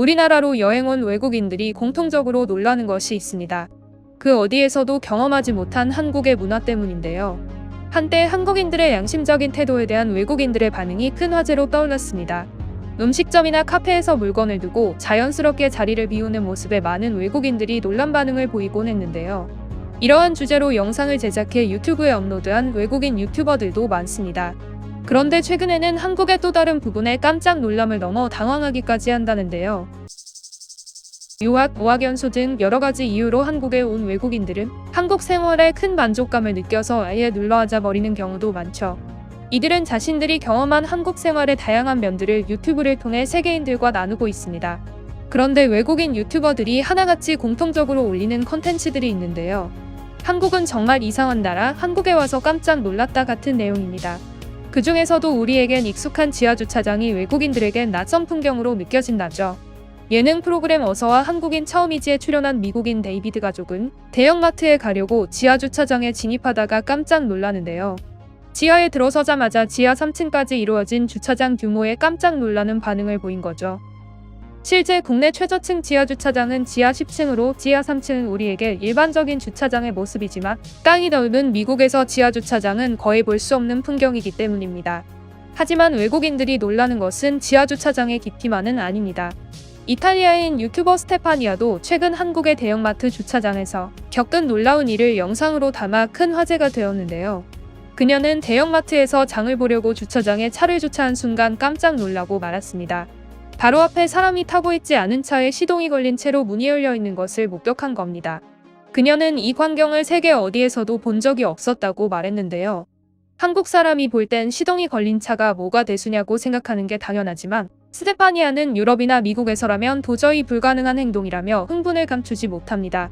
우리나라로 여행 온 외국인들이 공통적으로 놀라는 것이 있습니다. 그 어디에서도 경험하지 못한 한국의 문화 때문인데요. 한때 한국인들의 양심적인 태도에 대한 외국인들의 반응이 큰 화제로 떠올랐습니다. 음식점이나 카페에서 물건을 두고 자연스럽게 자리를 비우는 모습에 많은 외국인들이 놀란 반응을 보이곤 했는데요. 이러한 주제로 영상을 제작해 유튜브에 업로드한 외국인 유튜버들도 많습니다. 그런데 최근에는 한국의 또 다른 부분에 깜짝 놀람을 넘어 당황하기까지 한다는데요. 유학, 어학 연수 등 여러 가지 이유로 한국에 온 외국인들은 한국 생활에 큰 만족감을 느껴서 아예 눌러앉아 버리는 경우도 많죠. 이들은 자신들이 경험한 한국 생활의 다양한 면들을 유튜브를 통해 세계인들과 나누고 있습니다. 그런데 외국인 유튜버들이 하나같이 공통적으로 올리는 컨텐츠들이 있는데요. 한국은 정말 이상한 나라, 한국에 와서 깜짝 놀랐다 같은 내용입니다. 그 중에서도 우리에겐 익숙한 지하주차장이 외국인들에겐 낯선 풍경으로 느껴진다죠. 예능 프로그램 어서와 한국인 처음이지에 출연한 미국인 데이비드 가족은 대형마트에 가려고 지하주차장에 진입하다가 깜짝 놀라는데요. 지하에 들어서자마자 지하 3층까지 이루어진 주차장 규모에 깜짝 놀라는 반응을 보인 거죠. 실제 국내 최저층 지하주차장은 지하 10층으로 지하 3층은 우리에게 일반적인 주차장의 모습이지만 땅이 넓은 미국에서 지하주차장은 거의 볼 수 없는 풍경이기 때문입니다. 하지만 외국인들이 놀라는 것은 지하주차장의 깊이만은 아닙니다. 이탈리아인 유튜버 스테파니아도 최근 한국의 대형마트 주차장에서 겪은 놀라운 일을 영상으로 담아 큰 화제가 되었는데요. 그녀는 대형마트에서 장을 보려고 주차장에 차를 주차한 순간 깜짝 놀라고 말았습니다. 바로 앞에 사람이 타고 있지 않은 차에 시동이 걸린 채로 문이 열려 있는 것을 목격한 겁니다. 그녀는 이 광경을 세계 어디에서도 본 적이 없었다고 말했는데요. 한국 사람이 볼 땐 시동이 걸린 차가 뭐가 대수냐고 생각하는 게 당연하지만 스테파니아는 유럽이나 미국에서라면 도저히 불가능한 행동이라며 흥분을 감추지 못합니다.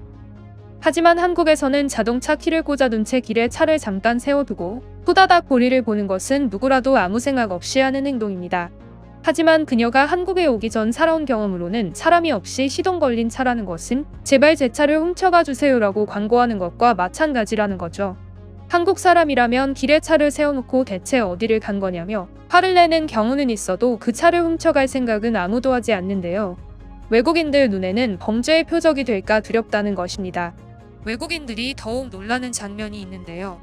하지만 한국에서는 자동차 키를 꽂아둔 채 길에 차를 잠깐 세워두고 후다닥 볼일을 보는 것은 누구라도 아무 생각 없이 하는 행동입니다. 하지만 그녀가 한국에 오기 전 살아온 경험으로는 사람이 없이 시동 걸린 차라는 것은 제발 제 차를 훔쳐가 주세요라고 광고하는 것과 마찬가지라는 거죠. 한국 사람이라면 길에 차를 세워놓고 대체 어디를 간 거냐며 화를 내는 경우는 있어도 그 차를 훔쳐갈 생각은 아무도 하지 않는데요. 외국인들 눈에는 범죄의 표적이 될까 두렵다는 것입니다. 외국인들이 더욱 놀라는 장면이 있는데요.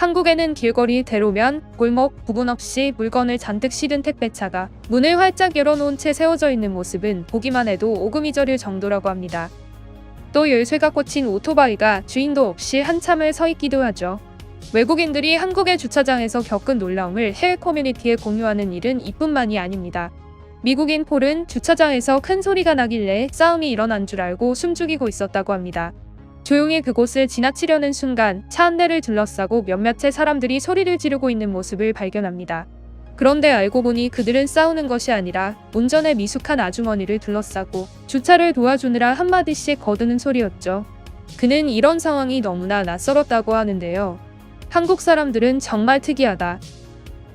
한국에는 길거리, 대로면, 골목, 구분 없이 물건을 잔뜩 실은 택배차가 문을 활짝 열어놓은 채 세워져 있는 모습은 보기만 해도 오금이 저릴 정도라고 합니다. 또 열쇠가 꽂힌 오토바이가 주인도 없이 한참을 서 있기도 하죠. 외국인들이 한국의 주차장에서 겪은 놀라움을 해외 커뮤니티에 공유하는 일은 이뿐만이 아닙니다. 미국인 폴은 주차장에서 큰 소리가 나길래 싸움이 일어난 줄 알고 숨죽이고 있었다고 합니다. 조용히 그곳을 지나치려는 순간 차 한 대를 둘러싸고 몇몇의 사람들이 소리를 지르고 있는 모습을 발견합니다. 그런데 알고 보니 그들은 싸우는 것이 아니라 운전에 미숙한 아주머니를 둘러싸고 주차를 도와주느라 한마디씩 거드는 소리였죠. 그는 이런 상황이 너무나 낯설었다고 하는데요. 한국 사람들은 정말 특이하다.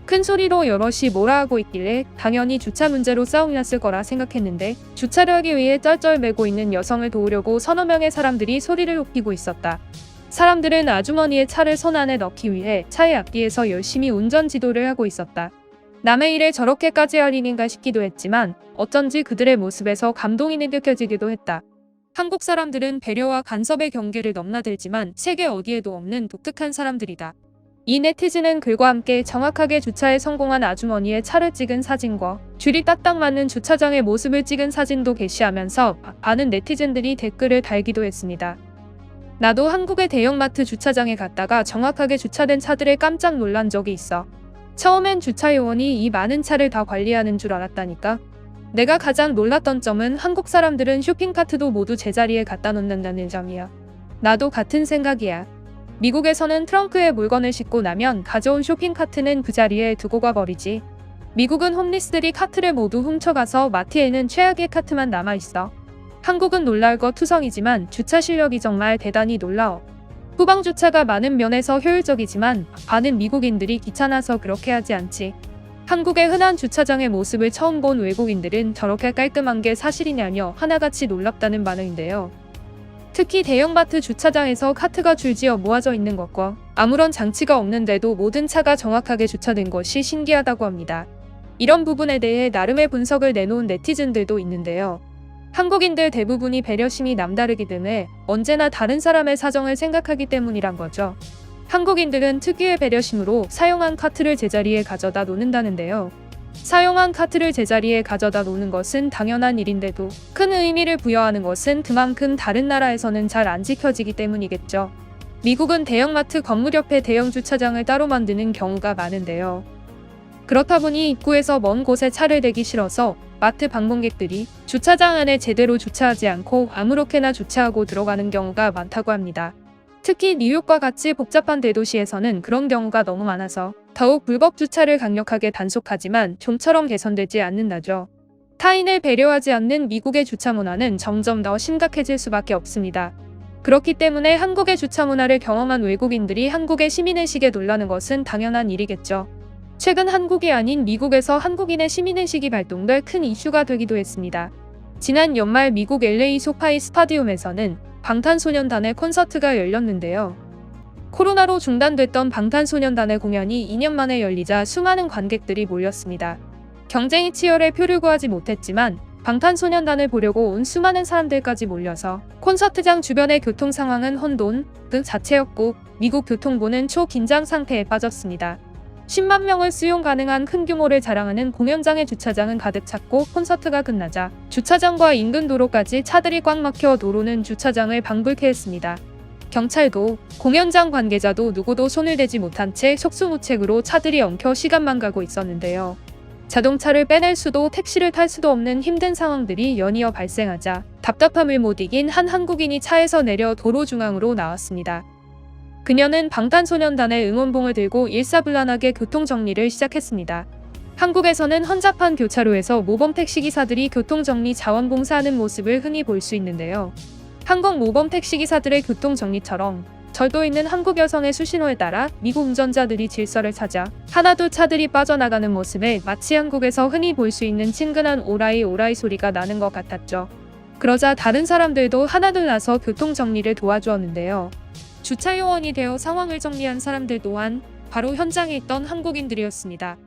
큰 소리로 여럿이 뭐라 하고 있길래 당연히 주차 문제로 싸움이 났을 거라 생각했는데 주차를 하기 위해 쩔쩔매고 있는 여성을 도우려고 서너 명의 사람들이 소리를 높이고 있었다. 사람들은 아주머니의 차를 손 안에 넣기 위해 차의 앞뒤에서 열심히 운전 지도를 하고 있었다. 남의 일에 저렇게까지 할 일인가 싶기도 했지만 어쩐지 그들의 모습에서 감동이 느껴지기도 했다. 한국 사람들은 배려와 간섭의 경계를 넘나들지만 세계 어디에도 없는 독특한 사람들이다. 이 네티즌은 글과 함께 정확하게 주차에 성공한 아주머니의 차를 찍은 사진과 줄이 딱딱 맞는 주차장의 모습을 찍은 사진도 게시하면서 많은 네티즌들이 댓글을 달기도 했습니다. 나도 한국의 대형마트 주차장에 갔다가 정확하게 주차된 차들에 깜짝 놀란 적이 있어. 처음엔 주차 요원이 이 많은 차를 다 관리하는 줄 알았다니까. 내가 가장 놀랐던 점은 한국 사람들은 쇼핑카트도 모두 제자리에 갖다 놓는다는 점이야. 나도 같은 생각이야. 미국에서는 트렁크에 물건을 싣고 나면 가져온 쇼핑 카트는 그 자리에 두고 가버리지. 미국은 홈리스들이 카트를 모두 훔쳐가서 마트에는 최악의 카트만 남아있어. 한국은 놀랄 것 투성이지만 주차 실력이 정말 대단히 놀라워. 후방 주차가 많은 면에서 효율적이지만 많은 미국인들이 귀찮아서 그렇게 하지 않지. 한국의 흔한 주차장의 모습을 처음 본 외국인들은 저렇게 깔끔한 게 사실이냐며 하나같이 놀랍다는 반응인데요. 특히 대형마트 주차장에서 카트가 줄지어 모아져 있는 것과 아무런 장치가 없는데도 모든 차가 정확하게 주차된 것이 신기하다고 합니다. 이런 부분에 대해 나름의 분석을 내놓은 네티즌들도 있는데요. 한국인들 대부분이 배려심이 남다르기 때문에 언제나 다른 사람의 사정을 생각하기 때문이란 거죠. 한국인들은 특유의 배려심으로 사용한 카트를 제자리에 가져다 놓는다는데요. 사용한 카트를 제자리에 가져다 놓는 것은 당연한 일인데도 큰 의미를 부여하는 것은 그만큼 다른 나라에서는 잘 안 지켜지기 때문이겠죠. 미국은 대형마트 건물 옆에 대형 주차장을 따로 만드는 경우가 많은데요. 그렇다 보니 입구에서 먼 곳에 차를 대기 싫어서 마트 방문객들이 주차장 안에 제대로 주차하지 않고 아무렇게나 주차하고 들어가는 경우가 많다고 합니다. 특히 뉴욕과 같이 복잡한 대도시에서는 그런 경우가 너무 많아서 더욱 불법 주차를 강력하게 단속하지만 좀처럼 개선되지 않는다죠. 타인을 배려하지 않는 미국의 주차 문화는 점점 더 심각해질 수밖에 없습니다. 그렇기 때문에 한국의 주차 문화를 경험한 외국인들이 한국의 시민의식에 놀라는 것은 당연한 일이겠죠. 최근 한국이 아닌 미국에서 한국인의 시민의식이 발동될 큰 이슈가 되기도 했습니다. 지난 연말 미국 LA 소파이 스타디움에서는 방탄소년단의 콘서트가 열렸는데요. 코로나로 중단됐던 방탄소년단의 공연이 2년 만에 열리자 수많은 관객들이 몰렸습니다. 경쟁이 치열해 표를 구하지 못했지만 방탄소년단을 보려고 온 수많은 사람들까지 몰려서 콘서트장 주변의 교통 상황은 혼돈 그 자체였고 미국 교통부는 초긴장 상태에 빠졌습니다. 10만 명을 수용 가능한 큰 규모를 자랑하는 공연장의 주차장은 가득 찼고 콘서트가 끝나자 주차장과 인근 도로까지 차들이 꽉 막혀 도로는 주차장을 방불케 했습니다. 경찰도 공연장 관계자도 누구도 손을 대지 못한 채 속수무책으로 차들이 엉켜 시간만 가고 있었는데요. 자동차를 빼낼 수도 택시를 탈 수도 없는 힘든 상황들이 연이어 발생하자 답답함을 못 이긴 한 한국인이 차에서 내려 도로 중앙으로 나왔습니다. 그녀는 방탄소년단의 응원봉을 들고 일사불란하게 교통정리를 시작했습니다. 한국에서는 헌잡한 교차로에서 모범 택시기사들이 교통정리 자원봉사하는 모습을 흔히 볼 수 있는데요. 한국 모범 택시기사들의 교통정리처럼 절도 있는 한국 여성의 수신호에 따라 미국 운전자들이 질서를 찾아 하나둘 차들이 빠져나가는 모습에 마치 한국에서 흔히 볼 수 있는 친근한 오라이 오라이 소리가 나는 것 같았죠. 그러자 다른 사람들도 하나둘 나서 교통 정리를 도와주었는데요. 주차 요원이 되어 상황을 정리한 사람들 또한 바로 현장에 있던 한국인들이었습니다.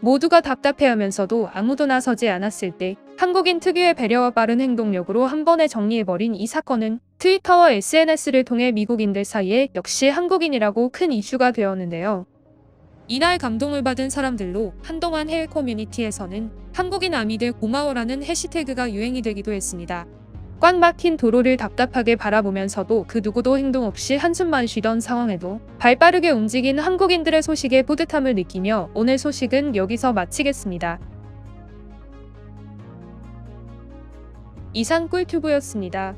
모두가 답답해하면서도 아무도 나서지 않았을 때 한국인 특유의 배려와 빠른 행동력으로 한 번에 정리해버린 이 사건은 트위터와 SNS를 통해 미국인들 사이에 역시 한국인이라고 큰 이슈가 되었는데요. 이날 감동을 받은 사람들로 한동안 해외 커뮤니티에서는 한국인 아미들 고마워라는 해시태그가 유행이 되기도 했습니다. 꽉 막힌 도로를 답답하게 바라보면서도 그 누구도 행동 없이 한숨만 쉬던 상황에도 발 빠르게 움직인 한국인들의 소식에 뿌듯함을 느끼며 오늘 소식은 여기서 마치겠습니다. 이상 꿀튜브였습니다.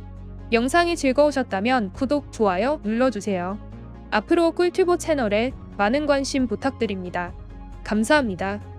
영상이 즐거우셨다면 구독, 좋아요 눌러주세요. 앞으로 꿀튜브 채널에 많은 관심 부탁드립니다. 감사합니다.